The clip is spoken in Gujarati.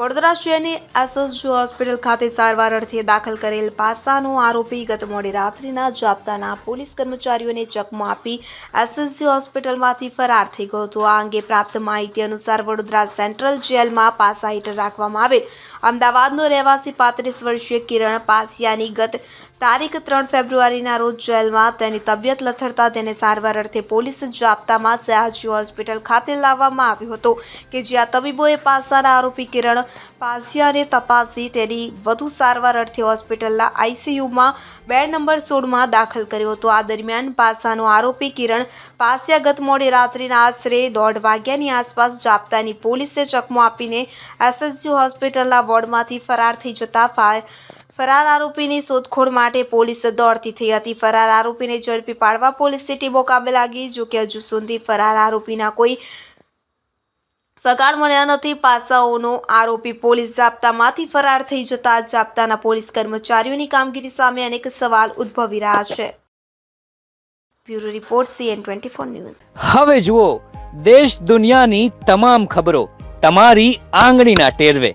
વડોદરા શહેરની એસએસજી હોસ્પિટલ ખાતે સારવાર અર્થે દાખલ કરેલ પાસાનો આરોપી ગત મોડી રાત્રિના જાપ્તાના પોલીસ કર્મચારીઓને ચકમો આપી એસએસજી હોસ્પિટલમાંથી ફરાર થઈ ગયો હતો. આ અંગે પ્રાપ્ત માહિતી અનુસાર વડોદરા સેન્ટ્રલ જેલમાં પાસા હેઠળ રાખવામાં આવેલ અમદાવાદનો રહેવાસી પાંત્રીસ વર્ષીય કિરણ પાસિયાની ગત તારીખ ત્રણ ફેબ્રુઆરીના રોજ જેલમાં તેની તબિયત લથડતા તેને સારવાર અર્થે પોલીસ જાપ્તામાં સયાજી હોસ્પિટલ ખાતે લાવવામાં આવ્યો હતો કે જ્યાં તબીબોએ પાસાના આરોપી કિરણ પાસિયાને તપાસી તેની વધુ સારવાર અર્થે હોસ્પિટલના આઈસીયુમાં બેડ નંબર સોળમાં દાખલ કર્યો હતો. આ દરમિયાન પાસાનો આરોપી કિરણ પાસિયા ગત મોડી રાત્રિના આશરે દોઢ વાગ્યાની આસપાસ જાપ્તાની પોલીસે ચકમો આપીને એસએસજી હોસ્પિટલના વોર્ડમાંથી ફરાર થઈ જતા ફા- ફરાર આરોપીની શોધખોળ માટે પોલીસ દોડતી થઈ હતી. ફરાર આરોપીને ઝડપી પાડવા પોલીસની ટીમો કામે લાગી જોકે હજુ સુધી ફરાર આરોપીના કોઈ સગાડ મળ્યા નથી. પાસાઓનો આરોપી પોલીસ જાપ્તામાંથી ફરાર થઈ જતા જાપ્તાના પોલીસ કર્મચારીઓની કામગીરી સામે અનેક સવાલ ઉદ્ભવી રહ્યા છે. Bureau report, CN twenty four news. હવે જુઓ, દેશ દુનિયાની તમામ ખબરો તમારી આંગળીના ટેરવે.